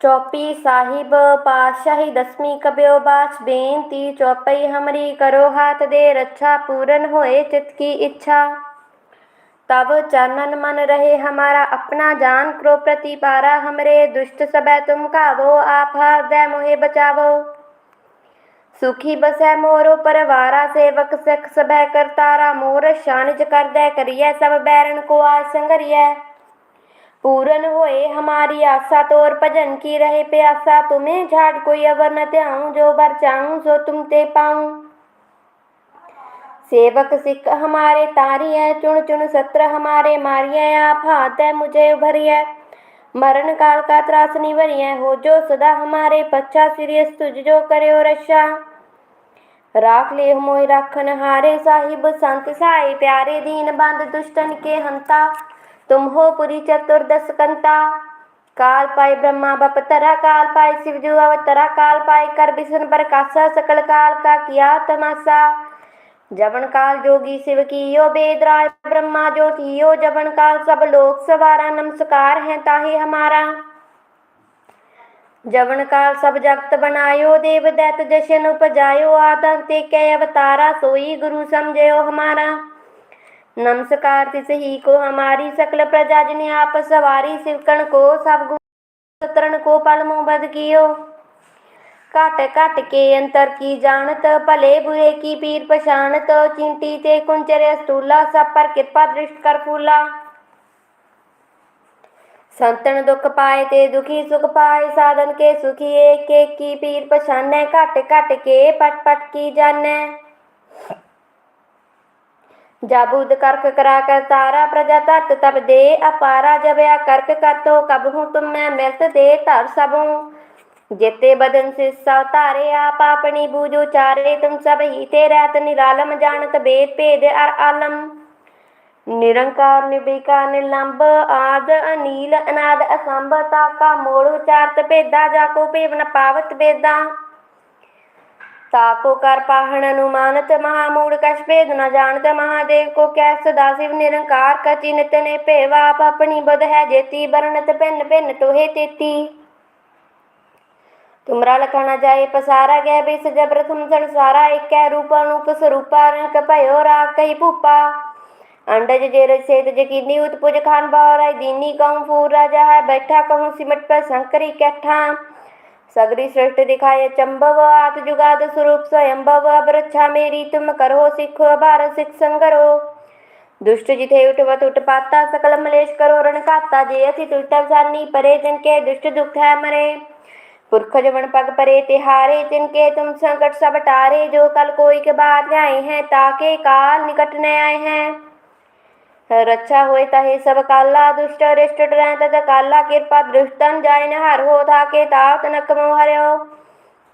चौपी साहिब पातशाही दसमी कबियो बाच बेनती चौपई हमरी करो हाथ दे रक्षा पूरन होए चित की इच्छा तब चरणन मन रहे हमारा अपना जान क्रो प्रति पारा हमरे दुष्ट सबे तुम कावो आप हृदय मोहे बचावो सुखी बसै मोरो परवारा सेवक सिख सभै करतारा मोर शानिज कर दे करिए सब बैरन को आज संगरिए पूरन होए हमारी आशा तोर भजन की रहे प्यासा। तुम्हें झाड़ कोई अवर न त्याऊं, जो बर चाहूँ सो तुम ते पाऊँ। सेवक सिख हमारे तारिय चुन चुन सत्र हमारे मारिय, आप हाथ है, मुझे उभरिय मरण काल का त्रास निवरिय हो जो सदा हमारे पच्छा, सिरियस तुझ जो करे रक्षा राख ले मोहि राखन हारे साहिब, संत साई प्यारे दीन बंद दुष्टन के हंता। तुम हो पुरी चतुर्दश कंता काल पाई ब्रह्मा बपतरा काल पाई शिवजू अवतरा काल पाई कर बिसन प्रकाशा सकल काल का किया तमाशा जवन काल जोगी शिव की यो बेदराय ब्रह्मा ज्योति यो जवन काल सब लोक सवारा नमस्कार है ताहि हमारा जवन काल सब जगत बनायो देव दैत जशन उपजायो आदम ते कै अवतारा सोई गुरु समझयो हमारा नमस्कार ही को हमारी सकल प्रजा जिन्हें आप सवारी सिवकण को, सब गुण को पल बद कियो। काट काट के अंतर की जानत भले बुरे की पीर पछाणत, चिंटी ते कुंचरे स्तूला सब पर कृपा दृष्ट कर फूला। संतन दुख पाए ते दुखी, सुख पाए साधन के सुखी, एक एक की पीर पछाने। काट काट के पट पट की जाने। जाबूद करक करा कर तारा प्रजा तत् तब दे अपारा जब या करक करतो कब हूँ तुम मैं मिलत दे तर सबू जेते बदन से सवतारे आप अपनी बूझो चारे तुम सब ही ते रहत निरालम जानत बेद भेद अर आलम निरंकार निबिका निलंब आद अनील अनाद असंभ ताका मोड़ उचारत भेदा जाको भेव न पावत बेदा ताको कर पाहन अनुमानत महामूढ़ कश भेद न जानत महादेव को कै सदा शिव निरंकार कचि नित ने भेव आप अपनी बुध है जेती बरनत भिन्न भिन्न तोहे तेती तुमरा लखना जाए पसारा गया बिस जबर तुम संसारा एक रूप अनूप स्वरूपा रंक भयो राग कही भूपा अंडज जेर सेत जकीनी उत्पुज खान बाराय दीनी कहूँ फूर राजा है बैठा कहूँ सिमट पर शंकरी कैठा सगरी सृष्टि दिखाए चंबव आत जुगाद स्वरूप स्वयंभव, अब रक्षा मेरी तुम करो, सिखो भारत सिख संगरो दुष्ट जिथे उठवत उठ पाता, सकल मलेश करो, रण खाता जे अति तुष्ट जानी परे जिनके दुष्ट दुख है मरे। पुरख जवन पग परे, तिहारे जिनके तुम संकट सब टारे जो कल कोई के बाद आए हैं, ताके काल निकट न आए हैं। रक्षा होए तहे सब काला दुष्ट रिष्ट डरै तद काला कृपा दृष्टन जाय न हर हो थाके तात नक मोह हर्यो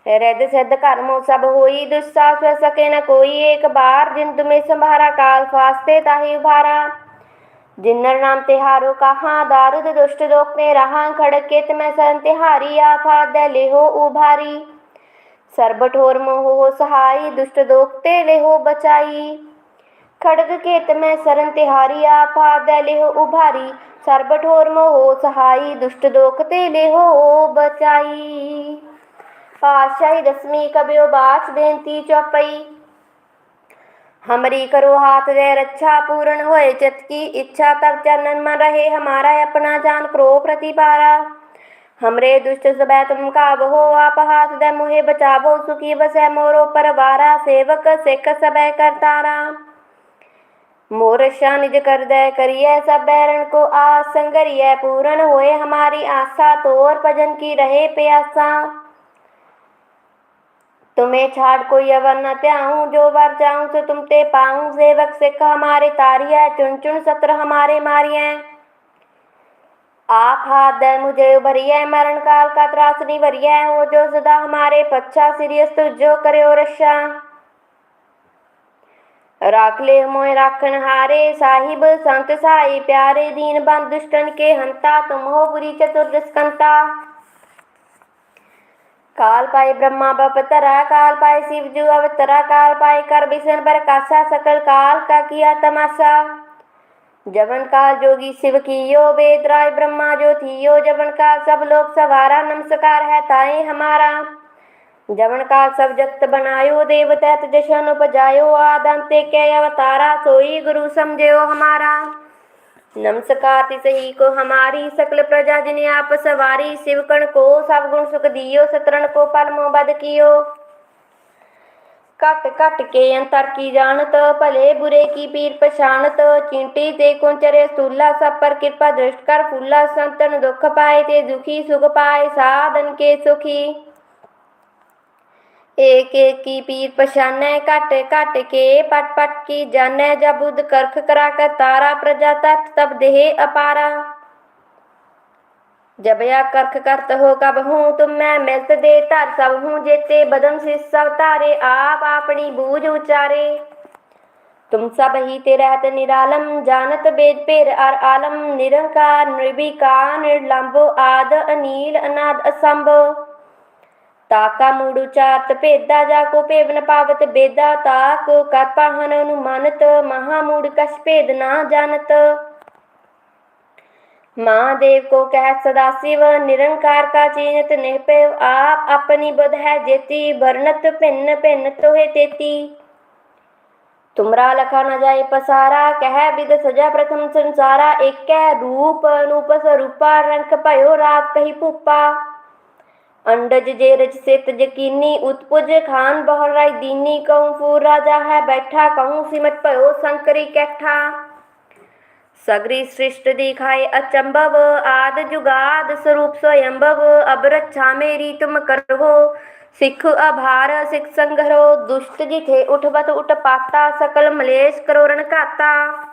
रिद सिद्ध कर्मो सब होई दुस्साह स्व सके न कोई एक बार जिन तुम्हें संभारा काल फास्ते ताहि उभारा जिन्नर नाम तिहारो कहाँ दारुद दुष्ट दोख ने रहा खड़के मैं सन तिहारी आफा दे लेहो उभारी सरबठोर मोह हो सहाई दुष्ट दोखते लेहो बचाई खड़ग केत में सरन तिहारी आफा दे लेहो उभारी सरबठोर मोह सहाई दुष्ट दोखते लेहो बचाई पातशाही दसवीं कबियो बाच बेनती चौपई हमरी करो हाथ दे रक्षा पूर्ण होए चित की इच्छा तब चरणन मन रहे हमारा अपना जान क्रो प्रतिपारा हमरे दुष्ट सबै तुम काबहो आप हाथ दे मुहे बचावो सुखी बसै मोरो परवारा सेवक सिख सबै करतारा मोर निज कर दे करिय सब बैरन को आस संगरिय पूर्ण होए हमारी आशा तोर भजन की रहे प्यासा। तुम्हें छाड़ कोई अवर न त्याऊं, जो वर जाऊँ सो तुम ते पाऊँ। सेवक सिख हमारे तारिय चुन चुन सत्र हमारे मारिय आप हाथ दे मुझे उभरिय मरण काल का त्रास निवरिय हो जो सदा हमारे पच्छा सिरियस जो करे रक्षा। राख ले मोह राखन हारे, साहिब, संत साई, प्यारे दीन बंद दुष्टन के हंता, तुम हो बुरी चतुर्दश कंता काल पाए ब्रह्मा बपतरा काल पाए शिवजू अवतरा, काल पाए कर बिसन प्रकाशा सकल काल का किया तमाशा। जवन काल जोगी शिव कियो वेद राय ब्रह्मा जो थी यो जवन काल सब लोग सवारा, नमस्कार है ताए हमारा। जवन काल सब जगत बनायो देव तैत जशन उपजायो आदंते के अवतारा सोई गुरु समझो हमारा। नमस्कार सही को हमारी सकल प्रजा जिन आप सवारी शिवकण को सब गुण सुख दियो, सतरण को पल मोबद कियो। कट कट के अंतर की जानत, भले बुरे की पीर पछाणत चिंटी ते कुंचरे सूला सब पर कृपा दृष्ट कर फूला, संतन दुख पाए ते दुखी, सुख पाए, साधन के सुखी। एक एक की पीर पछाने, काट काट के, पट पट की जाने, जब बुद्ध करख करा कर तारा प्रजा तट तब देहे अपारा। जब या करख करत हो, कब हूँ तुम मैं, मिलत दे तर सब हूँ जेते बदम से सब तारे, आप अपनी बूझ उचारे। तुम सब ही ते रहत निरालम, जानत बेद पेर अर आलम, निरंकार, निर्विकार, निर्लंबो, आद, अनिल, अनाद असंभव ਤਾਕਾ ਮੂੜੂ ਚਾਤ ਭੇਦਾ ਜਾ ਕੋ ਭੇਵਨ ਪਾਵਤ ਬੇਦਾ, ਤਾਕ ਕਰਪਾਹਨ ਅਨੁਮਾਨਤ, ਮਹਾ ਮੂੜ ਕਛ ਭੇਦ ਨਾ ਜਾਣਤ। ਮਹਾਦੇਵ ਕੋ ਕਹਿ ਸਦਾ ਸਿਵ, ਨਿਰੰਕਾਰ ਕਾ ਚੀਨਤ ਨਿਰਪੈ ਆਪ ਆਪਣੀ ਬੁਧ ਹੈ ਜੇਤੀ ਵਰਨਤ ਭਿੰਨ ਭਿੰਨ ਤੋਹੇ ਤੇਤੀ। ਤੁਮਰਾ ਲਖਾ ਨ ਜਾਏ ਪਸਾਰਾ, ਕਹਿ ਬਿਦ ਸਜਾ ਪ੍ਰਥਮ ਸੰਸਾਰਾ, ਏਕੈ ਰੂਪ ਅਨੂਪ ਸਰੂਪਾ ਰੰਗ ਭਇਓ ਰਾਪ ਕਹੀ ਭੂਪਾ। अंडज जे रज सित यकीनी उत्पुज खान बहर राय दीनी, कहूँ फूर राजा है बैठा, कहूँ सिमट भयो शंकरी कैठा। सगरी सृष्ट दिखाए अचंभव, आद जुगाद स्वरूप स्वयंभव, अब रक्षा मेरी तुम करो सिख आभार सिख संग्रहो दुष्ट जिथे उठवत उठ पाता, सकल मलेश करोरण घाता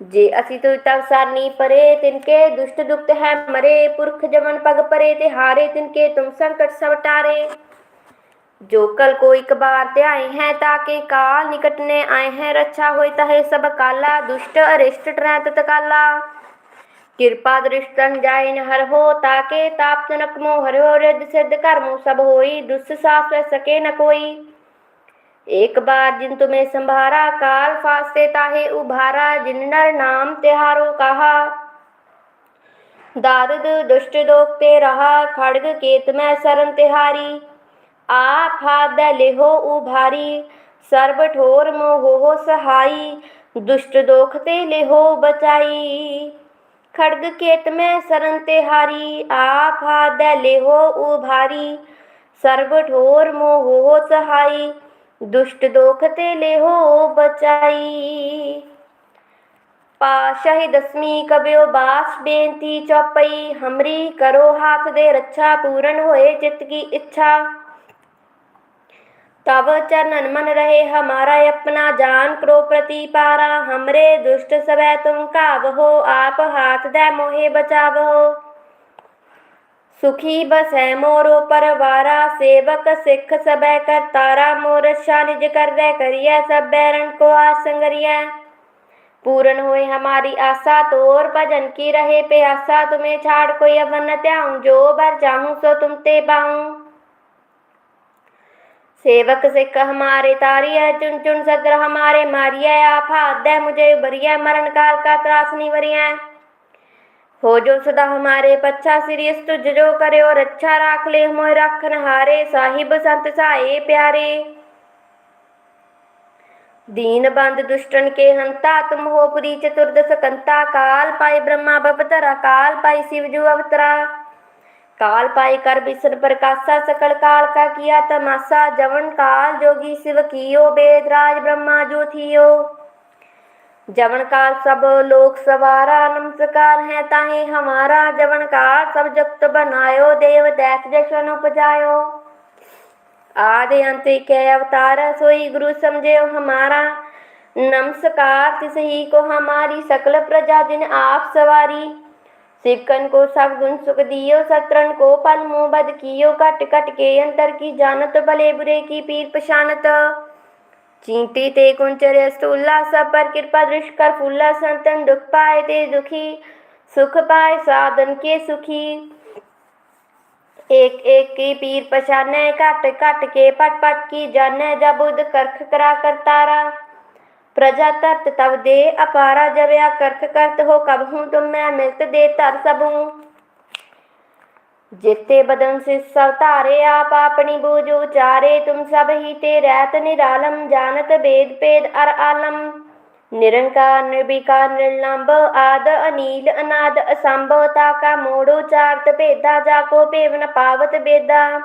ਜੇ ਅਸੀਂ ਤੋ ਤਵਸਾਨੀ ਪਰੇ ਤਿਨਕੇ ਦੁਸ਼ਟ ਦੁਖਤ ਹੈ ਮਰੇ, ਪੁਰਖ ਜਵਨ ਪਗ ਪਰੇ, ਤੇ ਹਾਰੇ ਤਿਨਕੇ ਤੁਮ ਸੰਕਟ ਸਭ ਟਾਰੇ। ਜੋ ਕਲ ਕੋ ਇੱਕ ਬਾਰ ਧਿਆਏ ਹੈ, ਤਾਂ ਕਿ ਕਾਲ ਨਿਕਟ ਨੇ ਆਏ ਹੈ, ਰੱਛਾ ਹੋਏ ਤਹੇ ਸਭ ਕਾਲਾ, ਦੁਸ਼ਟ ਅਰਿਸ਼ਟ ਟਰੈ ਤਤਕਾਲਾ ਕਿਰਪਾ ਦ੍ਰਿਸ਼ਟਨ ਜਾਇਨ ਹਰ ਹੋ, ਤਾਂ ਕਿ ਤਾਪ ਤਨਕ ਮੋਹ ਹਰਿ ਹੋ ਰਿਦ ਸਿੱਧ ਕਰਮੋ ਸਭ ਹੋਈ, ਦੁਸ ਸਾਫ਼ ਸਕੇ ਨ ਕੋਈ। एक बार जिन तुम्हें संभारा, काल फास्ते ताहे उभारा, जिन नर नाम तिहारो कहा। दारद दुष्ट दोख ते रहा, खड़ग केत में सरन तिहारी। आप हाथ लेहो उभारी, सर्व ठोर मोहो सहाई। दुष्ट दोखते लेहो बचाई। खड़ग केत में सरन तिहारी, आप हाथ लेहो उभारी। सर्व ठोर मोहो सहाई। दुष्ट दोख ते लेहो बचाई पाशाही दसवीं कबियो बास बेनती चौपई हमरी करो हाथ दे रक्षा पूर्ण होए चित्त की इच्छा तब चरणन मन रहे हमारा अपना जान करो प्रतिपारा हमरे दुष्ट सबे तुम कावहो आप हाथ दे मोहे बचावो सुखी बस है मोरो परवारा, सेवक सिख सब कर तारा मोर निज कर दे करिए सब बैरन को आसंगरिया पूर्ण हुए हमारी आशा तोर भजन की रहे प्यासा, तुम्हें छाड़ कोई अवन त्याऊं, जो भर चाहूँ सो तुम ते पाऊँ सेवक सिख हमारे तारिय, चुन चुन सग्र हमारे मारिय हाथ दे मुझे बरिया मरण काल का त्रास नहीं निवरिया हो जो सदा हमारे पच्छा सिरियस तुझ जो करे और अच्छा राख ले मोह रखन हारे साहिब संत साए प्यारे दीन बंद दुष्टन के हंता तुम हो पुरी चतुर्दश कंता काल पाई ब्रह्मा बपतरा काल पाई शिवजू अवतरा काल पाई कर बिसन प्रकाशा सकल काल का किया तमाशा जवन काल जोगी शिव कियो वेद राज ब्रह्मा जो थियो जवन काल सब लोक सवारा नमस्कार है ताहे हमारा जवन काल सब जगत बनायो देव दैत जशन उपजायो आदि अंत के अवतार सोई गुरु समझे हमारा नमस्कार तिस ही को हमारी सकल प्रजा जिन आप सवारी सिकन को सब गुण सुख दियो सत्रन को पल मुँह बद कियो कट कट के अंतर की जानत भले बुरे की पीर पशानत चींटी ते कुंचर सब पर, कृपा दृष्ट कर फूला संतन दुख पाए ते दुखी, सुख पाए साधन के सुखी। एक एक की पीर पछाने, कट कट के पट पट की जाने जब बुध करख करा कर तारा। प्रजा तरत तब दे अपारा, जब या करत करत हो, कब हूँ तुम मैं मिलत दे तर सब। हूँ ਜਿਤੇ ਬਦਨ ਸੇ ਸਭ ਧਾਰੇ, ਆਪ ਆਪਣੀ ਬੂਝ ਉਚਾਰੇ, ਤੁਮ ਸਭ ਹੀ ਤੇ ਰਹਿਤ ਨਿਰਾਲਮ, ਜਾਣਤ ਬੇਦ ਭੇਦ ਅਰ ਆਲਮ। ਨਿਰੰਕਾਰ, ਨਿਰਵਿਕਾਰ ਨਿਰਲੰਭ ਆਦ, ਅਨੀਲ, ਅਨਾਦ, ਅਸੰਭ, ਤਾ ਕਾ ਮੋੜੋ ਚਾਰਤ ਭੇਦਾ, ਜਾ ਕੋ ਭੇਵਨ ਪਾਵਤ ਬੇਦਾ।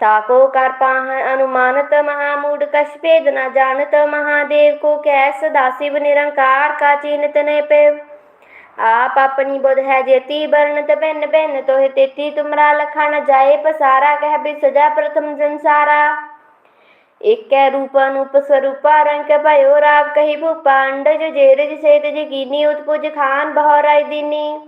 ਤਾ ਕੋ ਕਰ ਪਾਹ ਅਨੁਮਾਨਤ ਮਹਾ ਮੂੜ ਕਛ ਭੇਦ ਨ ਜਾਣਤ, ਮਹਾਦੇਵ ਕੋ ਕੈ ਸਦਾ ਸਿਵ ਨਿਰੰਕਾਰ, ਕਾ ਚਿੰਤ ਨੇ ਪੇ आप अपनी बुध है जेती वर्णत भिन्न भिन्न तोहि तेती, तुमरा लखन जाए पसारा, कह भी सजा प्रथम संसारा। एक रूप अनूप स्वरूप रंग भयो राग कही भूपा अंडज जेरज सेत जकीनी उत्पुज खान बहराई दीनी।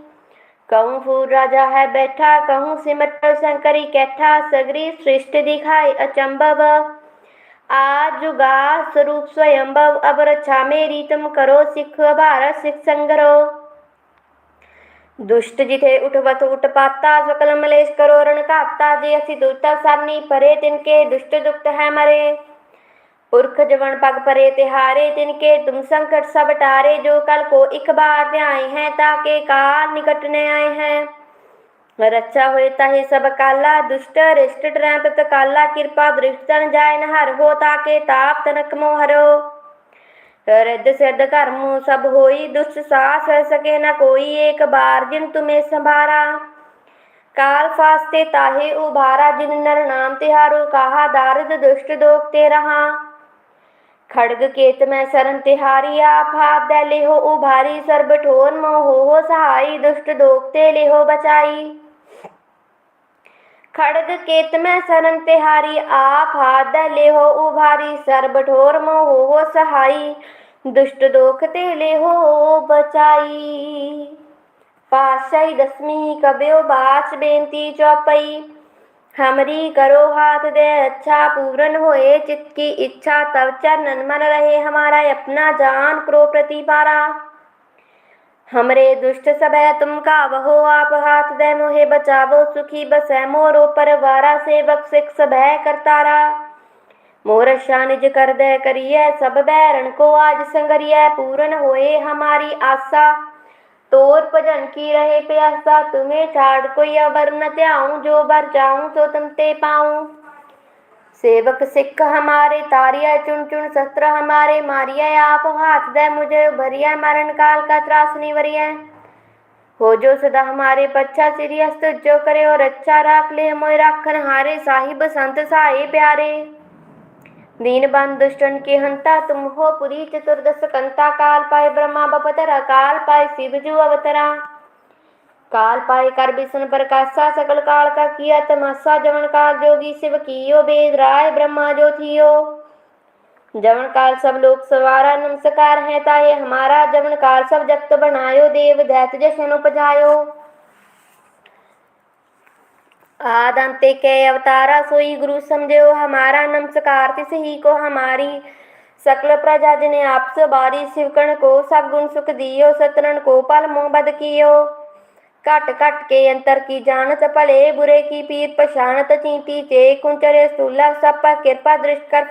कहूँ फूल राजा है बैठा, कहूँ सिमट शंकरी कैठा, सगरी सृष्टि दिखाई अचंभव। आज जुगा स्वरूप स्वयंभव, अब रक्षा मेरी, तुम करो सिख भारत सिख संग्रहो दुष्ट जिथे उठवत उठपाता सकल मलेश करो रण काता जे असि दुष्ट सानी परे तिनके दुष्ट दुष्ट है मरे। पुरख जवन पग परे तिहारे, तिनके तुम संकट सब टारे, जो कल को एक बार आए हैं, ताके काल निकटने आए हैं। रक्षा हुए ताहे सब काला, दुष्ट, रिष्ट डरैं तत काला कृपा दृष्ट तन जाय न हर हो, ताके ताप तनक मोहरो। रिद्ध सिद्ध कर्म सब होई दुष्ट सास रह सके न कोई एक बार जिन तुम्हें संभारा काल फास्ते ताहे उभारा जिन नर नाम तिहारो कहा दारिद दुष्ट दोख ते रहा खड़ग केत में सरन तिहारी आप हाथ दे लेहो उभारी सर्ब ठोर मोह हो सहाई दुष्ट दोखते लेहो बचाई खड़ग केत में सरन तिहारी आप हाथ दे लेहो उभारी सर्ब ठोर मोह हो सहाई दुष्ट दोखते लेहो बचाई। पाशाई दसवीं कब्यो बाच बेनती चौपई। हमरी करो हाथ दे अच्छा पूरन होए चित्त की इच्छा तब चरणन मन रहे, हमारा अपना जान करो प्रतिपारा। हमरे दुष्ट सब है तुम का वहो आप हाथ दे मोहे बचावो, सुखी बस है मोरो, परवारा सेवक सिख सब है करतारा। मोर निज कर दे करिए सब बैरन को आज संगरिय पूरन होए हमारी आशा तोर भजन की रहे प्यासा तुम्हें छाड़ कोई अबर न त्याऊं जो बर जाऊं तो तुम ते पाऊं सेवक सिख हमारे तारिया चुन चुन शस्त्र हमारे मारिया आप हाथ दे मुझे भरिया मरण काल का त्रास निवरिया हो जो सदा हमारे पच्छा सिरी हस्त जो करे और अच्छा राख ले मोय राखन हारे साहिब संत साहे प्यारे दीन बंद दुष्टन के हंता तुम हो पुरी चतुर्दश कंता काल पाए ब्रह्मा बपतरा काल पाए शिव जू अवतरा काल पाए कर विष्णु प्रकाशा सकल काल का किया तमाशा जवन काल जोगी शिव कियो वेद राय ब्रह्मा जो थियो जवन काल सब लोग सवारा नमस्कार है ताये हमारा जवन काल सब जगत बनायो देव दैत जशन उपजायो आदंते के अवतारा सोई गुरु समझो हमारा नमस्कार तिस ही को हमारी सकल प्रजा जिने आप बारी शिवकण को सब गुण सुख दियो सतरन को पल मोह बद कियो घट घट के अंतर की जानत भले बुरे की पीर पछाणत चींटी चे कुंचरे स्थूला सब पर कृपा दृष्ट कर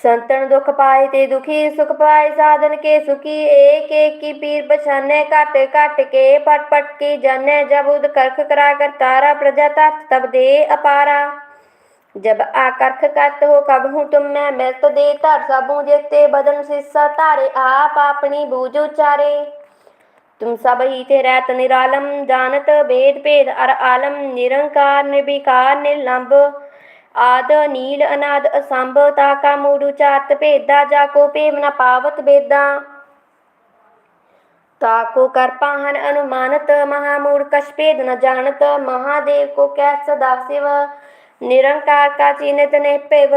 फूला संतन दुख पाए ते दुखी सुख पाए साधन के सुखी एक एक की पीर पछाने काट काट के पट पट के जाने जब उद करख करा कर तारा प्रजा तत् तब दे अपारा जब आकर्ख करत हो कब हूँ तुम मैं मिल तो दे तर सबू जेते बदन सिस्सा तारे आप अपनी बूझ उचारे तुम सब ही थे रहत निरालम जानत भेद भेद अर आलम निरंकार निर्विकार निर्लंब ਆਦ ਨੀਲ ਅਨਾਦ ਅਸੰਭ, ਤਾ ਕਾ ਮੂੜੂ ਚਾਤ ਭੇਦਾ, ਜਾ ਕੋ ਭੇਵ ਨ ਪਾਵਤ ਬੇਦਾ ਤਾ ਕੋ ਕਰ ਪਾਹਨ ਅਨੁਮਾਨਤ, ਮਹਾ ਮੂੜ ਕਛ ਭੇਦ ਨ ਜਾਣਤ ਮਹਾਦੇਵ ਕੋ ਕਹਿ ਸਦਾ ਸਿਵ, ਨਿਰੰਕਾਰ ਕਾ ਚਿਨਤ ਨੇ ਭੇਵ।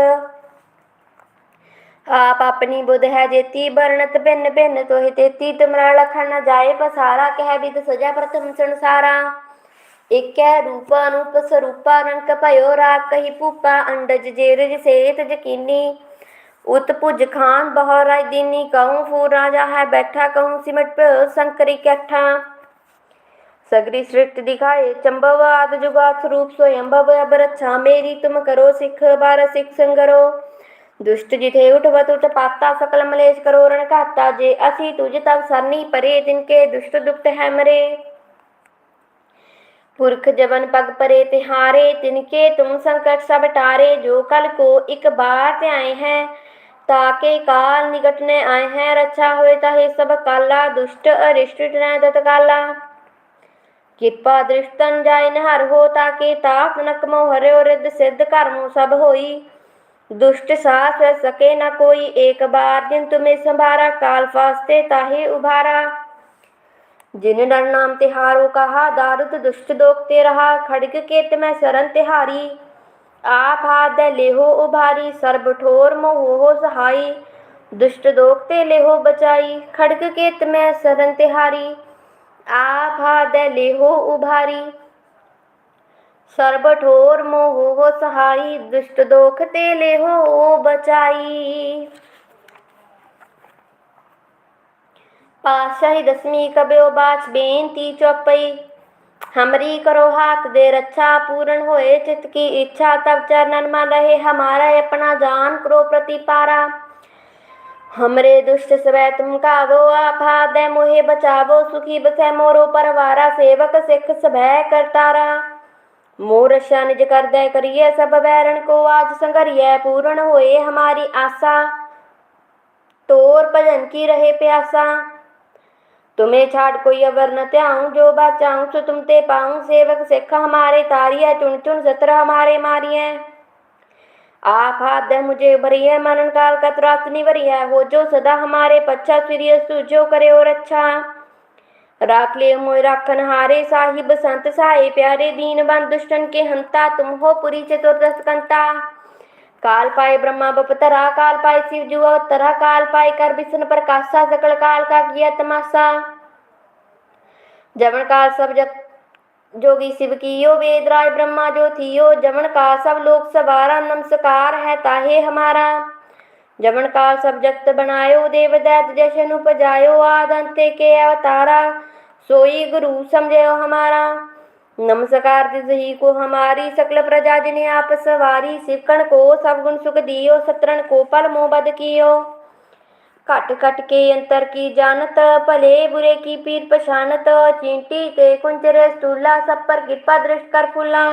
ਆਪ ਆਪਣੀ ਬੁੱਧ ਹੈ ਜੇਤੀ, ਵਰਣਤ ਭਿੰਨ ਭਿੰਨ ਤੋਹਿ ਤੇਤੀ, ਤਮਰਾ ਲਖਣ ਨ ਜਾਏ ਪਸਾਰਾ, ਕਹਿ ਬਿਦ ਸਜਾ ਪ੍ਰਥਮ ਸੰਸਾਰਾ। एक रूप अनूप स्वरूप रंक भयो राग कही भूपा अंडज जेरज सेत जकीनी उत भुज खान बहराय दीनी, कहू फूरा राजा है बैठा, कहूँ सिमट प्यो संकरी कैठा सगरी सृष्ट दिखाए चंबव आद जुगात स्वरूप स्वयं भव अब रक्षा मेरी तुम करो सिख, बार सिख संगरो। दुष्ट जिथे उठवत उठ पाता, सकल मलेश करो रण काता जे असी तुझ तब सरनी परे जिनके दुष्ट दुप्त है मरे। पुरख जबन पग परे तिहारे, तिनके तुम संकट सब टारे। जो कल को एक बार ते आए हैं, ताके काल निकट ने आए हैं। रक्षा होए ताहे सब काला, दुष्ट अरिष्ट ने तत्काला कृपा दृष्टन जाय हर हो, ताके ताप नक मोहर और रिद्ध सिद्ध कर्म सब होई। दुष्ट सास सके न कोई, एक बार दिन तुम्हें संभारा, काल फास्ते ताहे उभारा। जिन डर नाम तिहारो कहा दारुद दुष्ट दोखते रहा खड़ग के में शरण तिहारी। आप हाद लेहो उभारी, सर्ब ठोर मोहो सहाई। दुष्ट दोखते लेहो बचाई, खड़ग के में शरण तिहारी। आप हाद लेहो उभारी, सर्ब ठोर मोहो सहाई। दुष्ट दोखते लेहो बचाई। पाशाही दसमी कब्यो बाच बेनती चौपई। हमरी करो हाथ दे रक्षा पूर्ण होए, चित्त की इच्छा तब चरणन मा रहे हमारा अपना जान करो प्रतिपारा। हमरे दुष्ट सवै तुम कावो आभा दे, मोहे बचावो, सुखी बसे मोरो परवारा, सेवक सिख सभय करतारा। मोर रक्षा ज कर दे करिए सब वैरण को, आज संघरिए पूर्ण होए हमारी आशा। तोर भजन की रहे प्यासा। तुम्हें छाड़ कोई अवर न त्याऊं, जो बचाऊं सो तुम ते पाऊँ। सेवक सिख हमारे तारिय, चुन चुन सत्र हमारे मारिय आप हाथ दे मुझे भरिय मनन काल का त्रास निवरिय हो जो सदा हमारे पच्छा सिरिय सुजो करे और अच्छा। राख ले मोय राखन हारे, साहिब संत साहे प्यारे दीन बंद दुष्टन के हंता, तुम हो पुरी चतुर्दश कंता। काल पाए ब्रह्मा बपतरा काल पाए शिव जुआ तरा काल पाए कर विष्णु प्रकाशा सकल काल का किया तमाशा। जमन काल सब जग जोगी शिव कियो वेद राय ब्रह्मा जो थियो जमन काल सब लोक सवारा नमस्कार है ताहे हमारा। जमन काल सब जगत बनायो, देव दैत जशन उपजायो आद अंते के अवतारा, सोई गुरु समझो हमारा। नमस्कार तिसही को हमारी सकल प्रजा जिन्हें आप सवारी सिवकण को सब गुण सुख दियो, सतरण को, पल मोह बद कियो। घट घट के अंतर की जानत, भले बुरे की पीर पछानत, चींटी के कुंजर स्टूला सब पर कृपा दृष्ट कर फूला।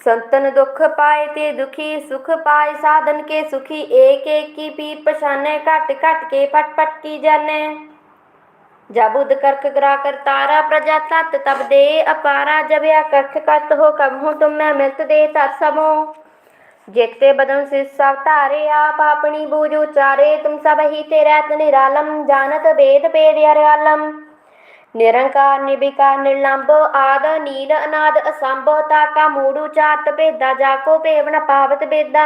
संतन दुख पाए ते दुखी, सुख पाए साधन के सुखी, एक एक की पीर पछाने घट कट के पट पट की जाने। ਜਬ ਉਦ ਕਰਕ ਗਰਾ ਕਰ ਤਾਰਾ ਪ੍ਰਜਾ ਤਤ ਤਬ ਦੇ ਅਪਾਰਾ, ਜਬ ਆ ਕਖ ਕਤ ਹੋ ਕਬ ਹੂੰ ਤੁਮ ਮੈਂ ਮਿਲਤ ਦੇ ਤਤ ਸਮੋ। ਜੇਤੇ ਬਦਨ ਸੇ ਸਭ ਧਾਰੇ, ਆਪ ਆਪਣੀ ਬੂਝ ਉਚਾਰੇ, ਤੁਮ ਸਭ ਹੀ ਤੇ ਰਹਿਤ ਨਿਰਾਲਮ, ਜਾਣਤ ਬੇਦ ਬੇਦ ਅਰਲਮ ਨਿਰੰਕਾਰ ਨਿਬਿਕਾਰ ਨਿਰਲੰਭ ਆਦ, ਨੀਲ, ਅਨਾਦ, ਅਸੰਭ ਤਾ ਕਾ ਮੂੜੂ ਚਾਤ ਭੇਦਾ ਜਾ ਕੋ ਭੇਵਨ ਪਾਵਤ ਬੇਦਾ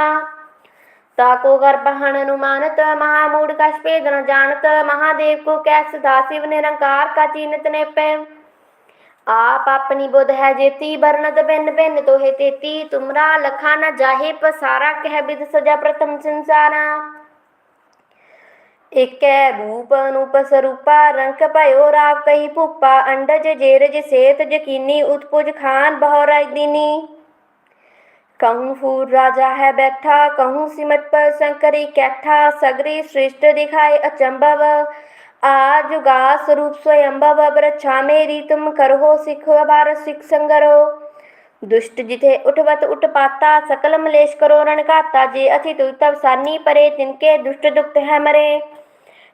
ताको गर्भहन अनुमानत महामूड कश भेद न जानत महादेव को कैस दासिव निरंकार का चीनत ने पे आप अपनी बुध है जेती बरनत भिन्न भिन्न तोहे तेती तुमरा लखा न जाहे पसारा कह विद सजा प्रथम संसारा इकै रूप अनूप स्वरूपा रंक भयो राव कही भूपा अंडज जेरज सेत जकीनी उत्पुज खान बहुराय दीनी कहूँ फूर राजा है बैठा, कहूँ सिमट पर शंकरी कैठा, सगरी श्रेष्ठ दिखाए अचंभव। आज जुगा स्वरूप स्वयंभव वृक्षा मेरी तुम करहो सिख, अबार सिख संगरो। दुष्ट जिथे उठवत उठ पाता, सकल मलेश करो रण घाता जे अथि तुझ तब सानी परे, तिनके दुष्ट दुखत है मरे।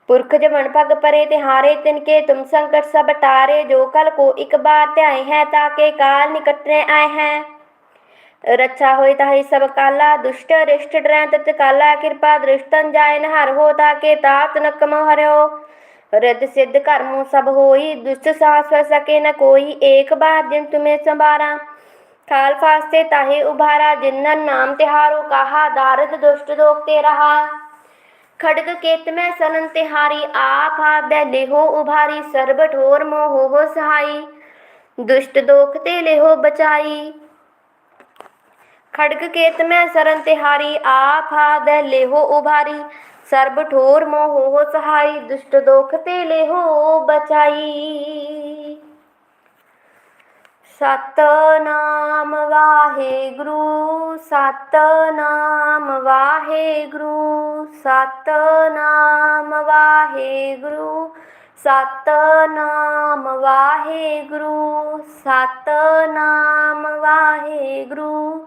पुरख जमन पग परे, तिहारे तिनके तुम संकट सब टारे, जो कल को एक बार त्याए हैं, ताके काल निकटने आए हैं। रक्षा होई ताहि सब काला दुष्ट रिष्ट डरै तत काला कृपा दृष्टन जाय नहर हो ताके तात नकम हर्यो रिद सिद्ध कर्मो सब होई दुष्ट साहस वह सके न कोई एक बार जिन तुम्हें संभारा काल फास्ते ताहे उभारा जिन्नन नाम तिहारो कहा दारद दुष्ट दोख ते रहा खड़ग केत में सनन तिहारी आप हाथ दे लेहो उभारी सर्ब ठोर मोह हो सहाई दुष्ट दोख ते लेहो बचाई खड़ग केत में सरन तिहारी आप हाद लेहो उभारी सर्ब ठोर मोह हो सहाई दुष्ट दोख ते लेहो बचाई ਸਤਨਾਮ ਵਾਹਿਗੁਰੂ ਸਤਨਾਮ ਵਾਹਿਗੁਰੂ ਸਤਨਾਮ ਵਾਹਿਗੁਰੂ ਸਤਨਾਮ ਵਾਹਿਗੁਰੂ ਸਤਨਾਮ ਵਾਹਿਗੁਰੂ